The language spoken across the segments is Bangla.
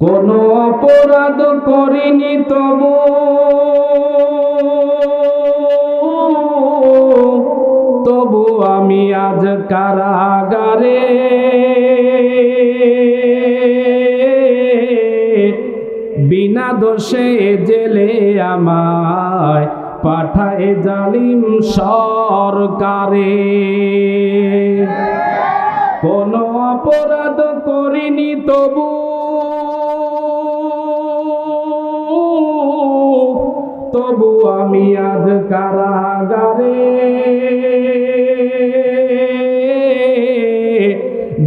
কোনো অপরাধ করিনি তবু। তবু আমি আজ কারাগারে। বিনা দোষে জেলে আমায় পাঠায় জালিম সরকারে। কোনো অপরাধ করিনি তবু। আমি আজ কারাগারে।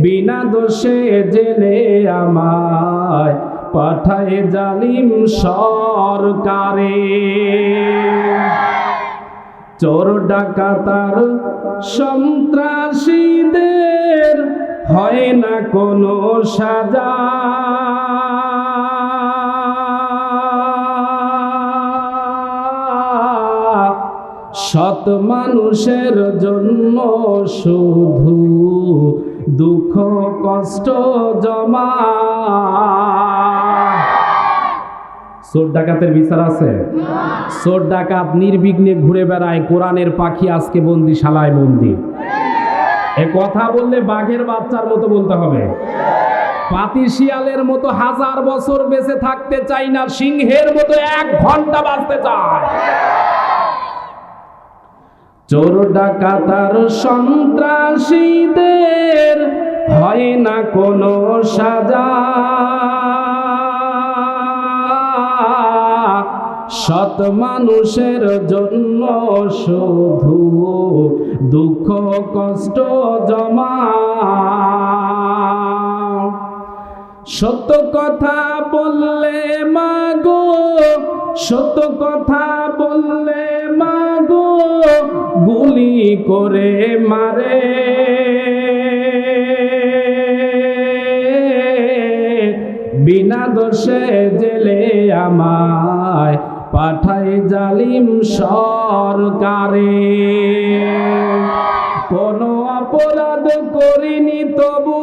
বিনা দোষে জেলে আমায় পাঠায় জালিম সরকারে। চোর ডাকাতার সন্ত্রাসীদের হয় না কোনো সাজা। সৎ মানুষের জন্য শুধু দুঃখ, কষ্ট জমা। চোর ডাকাতের বিচার আছে? চোর ডাকাত নির্বিঘ্নে ঘুরে বেড়ায়, কোরআনের পাখি আজকে বন্দি, শালায় বন্দি। এ কথা বললে বাঘের বাচ্চার মতো বলতে হবে। পাতি শিয়ালের মতো হাজার বছর বেঁচে থাকতে চাই না, সিংহের মতো এক ঘণ্টা বাঁচতে চায় চোর ডাকাতার সন্ত্রাসীদের হয় না কোনো সাজা। সৎ মানুষের জন্য শুধু দুঃখ কষ্ট জমা। সত্য কথা বললে মাগো, সত্য কথা বললে মাগো গুলি করে মারে। বিনা দোষে জেলে আমায় পাঠায় জালিম সরকারে। কোনো অপরাধ করিনি তবু।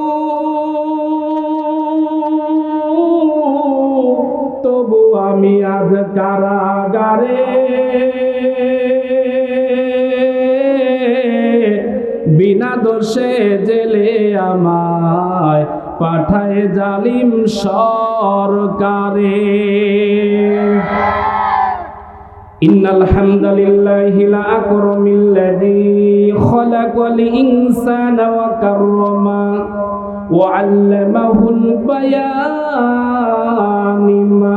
তবু আমি আজ কারাগারে বিনা দোষে জেলে আমায় পাঠায় জালিম সরকারে إن الحمد لله الأكرم الذي خلق الإنسان وكرمه وعلمه البيان ما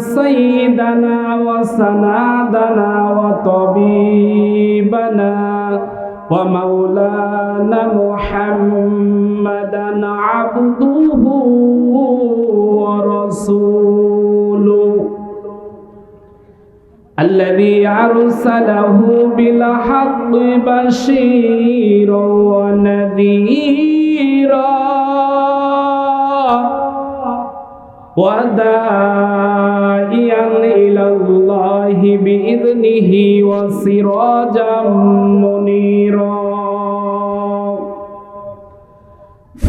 سيدنا وسنادنا وطبيبنا ومولانا محمدا عبده ورسوله الذي أرسله بالحق بشيرا ونذيرا وداعيا بإذنه وسراجا منيرا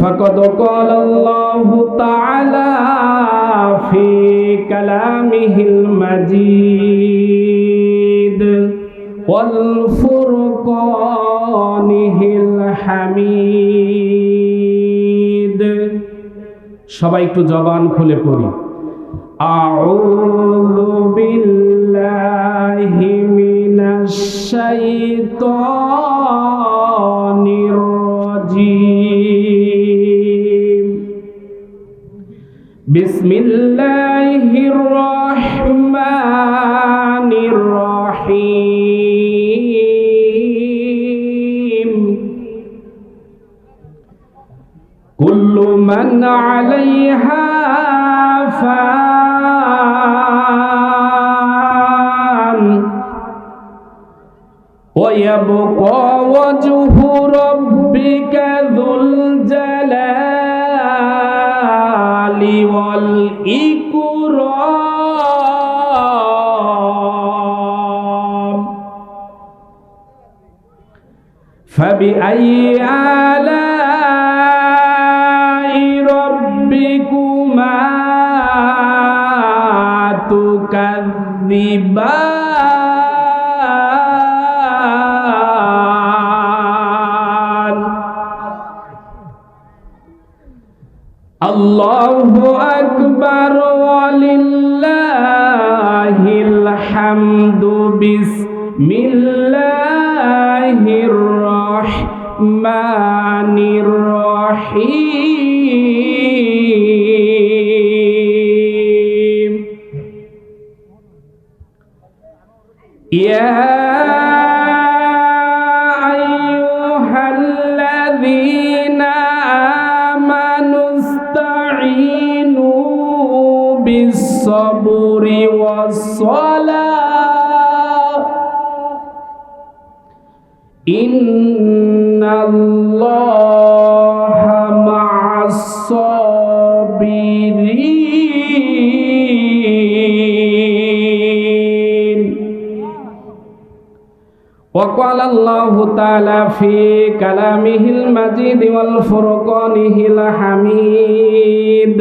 فقد قال الله تعالى في كلامه المجيد والفرقانه الحميد সবাই একটু জবান খুলে পড়ি أعوذ بالله من الشيطان الرجيم. بسم الله الرحمن الرحيم. كل من عليها فان ويبقى وجه ربك ذو الجلال والإكرام. فبأي آلاء ربكما تكذبان؟ أكبر ولله الحمد بسم الله الرحمن الرحيم. بالصبر والصلاة إن الله مع الصابرين وقال الله تعالى في كلامه المجيد والفرقانه الحميد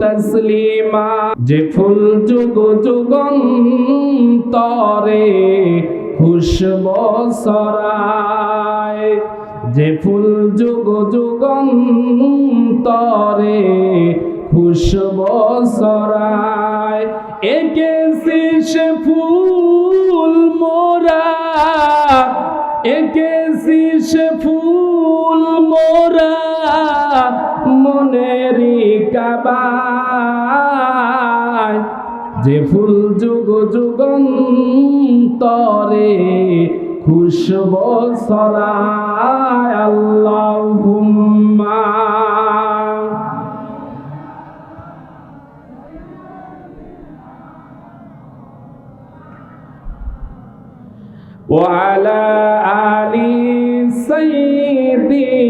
তসলিমা, যে ফুল যুগ যুগন্তরে খুশব সরায়, যে ফুল যুগ যুগন্তরে খুশব সরায়, একে শেষ ফুল মোরা, একে শেষ ফুল কাবায় যে ফুল যুগ যুগন্তরে খুশব সরায় আল্লাহুম্মা وعلى آل سيدنا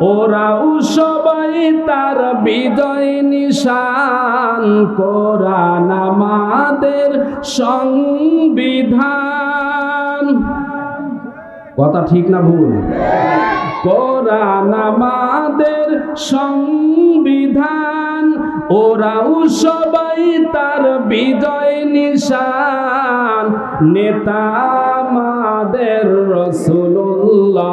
ওরাও সবাই তার বিজয় নিশান কোরআন আমাদের সংবিধান। কথা ঠিক না ভুল? কোরআন আমাদের সংবিধান। ওরাও সবাই তার বিজয় নিশান। নেতা আমাদের রসুল্লাহ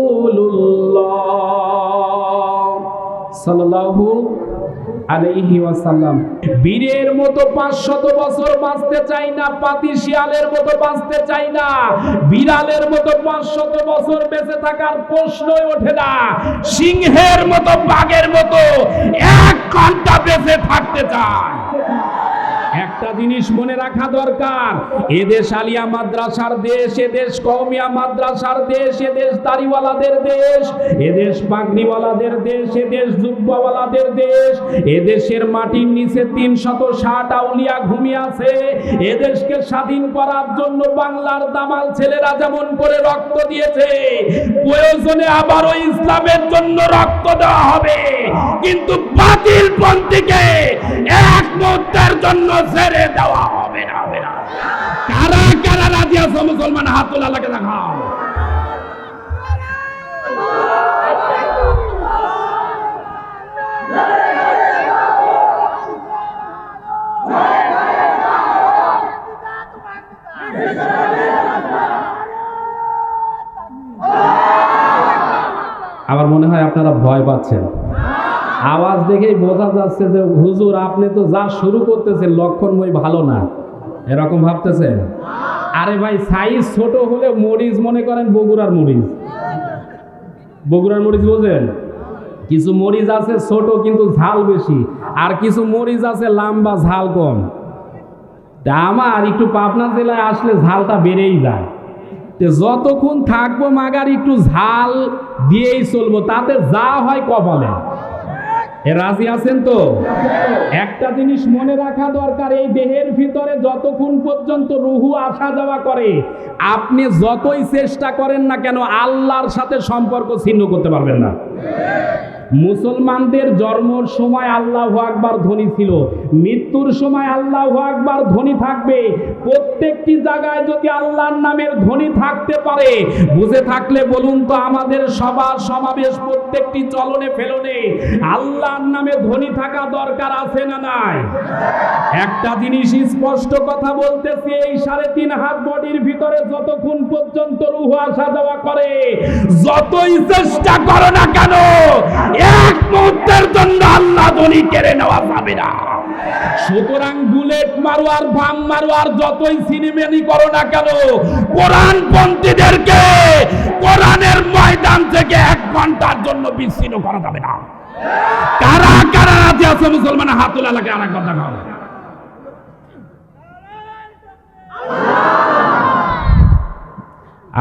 সাল্লাল্লাহু আলাইহি ওয়াসাল্লাম। বীরের মতো পাঁচশত বছর বাঁচতে চাই না, পাতি শিয়ালের মতো বাঁচতে চাই না বিড়ালের মতো পাঁচশত বছর বেঁচে থাকার প্রশ্নই ওঠে না, সিংহের মতো বাঘের মতো এক ঘণ্টা বেঁচে থাকতে চায় জিনিস মনে রাখা দরকার। এদেশ আলিয়া মাদ্রাসার দেশ এদেশ কৌমিয়া মাদ্রাসার দেশ এদেশ দাড়িওয়ালাদের দেশ এদেশ পাগড়িওয়ালাদের দেশ এদেশ জুব্বাওয়ালাদের দেশ এদেশের মাটির নিচে তিন শত ষাট আউলিয়া ঘুমিয়ে আছে। এদেশকে স্বাধীন করার জন্য বাংলার দামাল ছেলেরা যেমন করে রক্ত দিয়েছে, প্রয়োজনে আবারও ইসলামের জন্য রক্ত দেওয়া হবে। কিন্তু বাতিল পন্থীকে এক মুহূর্তের জন্য ছেড়ে দেওয়া হবে না হবে না। কারা কারা রাজি আছে মুসলমান? হাত তোলা দেখাও আমার মনে হয় আপনারা ভয় পাচ্ছেন। আওয়াজ দেখেই বোঝা যাচ্ছে যে, হুজুর, আপনি তো যা শুরু করতেছেন, লক্ষণময় ভালো না। এরকম ভাবতেছেন? আরে ভাই, সাইজ ছোট হলে মরিচ, মনে করেন বগুড়ার মরিচ। বগুড়ার মরিচ বোঝেন? কিছু মরিচ আছে ছোট, কিন্তু ঝাল বেশি। আর কিছু মরিচ আছে লম্বা, ঝাল কম। তা আমার একটু পাবনা জেলায় আসলে ঝালটা বেড়েই যায়। তো যতক্ষণ থাকব, মাগার একটু ঝাল দিয়েই চলবো, তাতে যা হয় কপালে রাজি আছেন তো? একটা জিনিস মনে রাখা দরকার, এই দেহের ভিতরে যতক্ষণ পর্যন্ত রুহু আসা যাওয়া করে, আপনি যতই চেষ্টা করেন না কেন, আল্লাহর সাথে সম্পর্ক ছিন্ন করতে পারবেন না। মুসলমানদের জন্মর সময় আল্লাহ আকবার ধ্বনি ছিল, মৃত্যুর সময় আল্লাহ আকবার ধ্বনি থাকবে। প্রত্যেকটি জায়গায় যদি আল্লাহর নামের ধ্বনি থাকতে পারে, বুঝে থাকলে বলুন তো আমাদের সবার সমাবেশ প্রত্যেকটি চলনে ফেলনে আল্লাহর নামে ধ্বনি থাকা দরকার আছে না নাই? একটা জিনিস স্পষ্ট কথা বলতেছি, এই সাড়ে তিন হাত বডির ভিতরে যতক্ষণ পর্যন্ত রুহ আসা যাওয়া করে, যতই চেষ্টা করো না কেন এক মুহূর্তের জন্য আল্লাহ কেড়ে নেওয়া যাবে না। সুতরাং বুলেট মারো আর বাম মারো আর যতই সিনেমেনি করো না কেন কোরআন পন্থীদেরকে কোরআনের ময়দান থেকে এক ঘণ্টার জন্য বিচ্ছিন্ন করা যাবে না। কারা কারা রাজি আছে মুসলমান হাতুলা লাগে আর এক কথা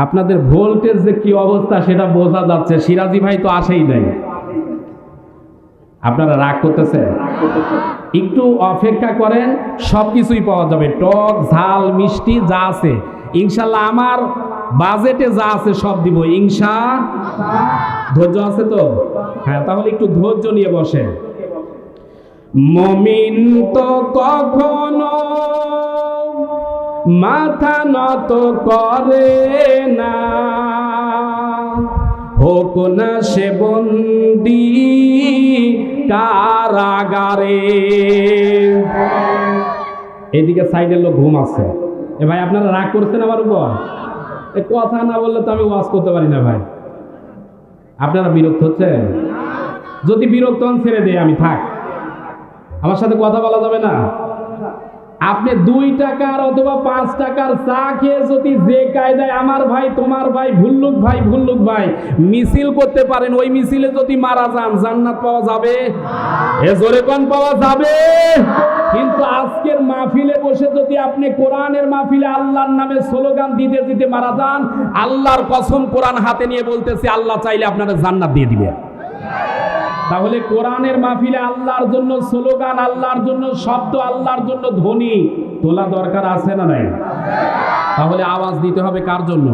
আপনাদের ভোল্টেজ যে কি অবস্থা সেটা বোঝা যাচ্ছে সিরাজি ভাই তো আসেই নাই। আপনারা রাগ করতেছেন? একটু অপেক্ষা করেন সব কিছুই পাওয়া যাবে। টক, ঝাল, মিষ্টি, যা আছে। ইনশাল্লাহ আমার বাজেটে যা আছে সব দিব। ইনশা, ধৈর্য আছে তো? হ্যাঁ তাহলে একটু ধৈর্য নিয়ে বসেন। মমিন তো কখনো মাথা নত করে না। হোক না সে বন্দি কারাগারে। এদিকে সাইডের লোক ঘুম আছে এ ভাই, আপনারা রাগ করছেন আমার উপর? এ কথা না বললে তো আমি ওয়াজ করতে পারি না ভাই। আপনারা বিরক্ত হচ্ছেন? যদি বিরক্ত হন ছেড়ে দেয় আমি থাক। আমার সাথে কথা বলা যাবে না। আপনি দুই টাকার অথবা পাঁচ টাকার চা খেয়ে যদি যে কায়দায় আমার ভাই তোমার ভাই ভুল্লুক ভাই ভুল্লুক ভাই মিছিল করতে পারেন ওই মিছিলে যদি মারা যান জান্নাত পাওয়া যাবে? এ জোরে কোন পাওয়া যাবে? কিন্তু আজকের মাহফিলে বসে যদি আপনি কোরআনের মাহফিলে আল্লাহর নামে স্লোগান দিতে দিতে মারা যান আল্লাহর কসম কোরআন হাতে নিয়ে বলতেছে আল্লাহ চাইলে আপনারা জান্নাত দিয়ে দিবে তাহলে কোরআনের মাহফিলে আল্লাহর জন্য স্লোগান, আল্লাহর জন্য শব্দ, আল্লাহর জন্য ধ্বনি তোলা দরকার আছে না নাই? তাহলে আওয়াজ দিতে হবে কার জন্য?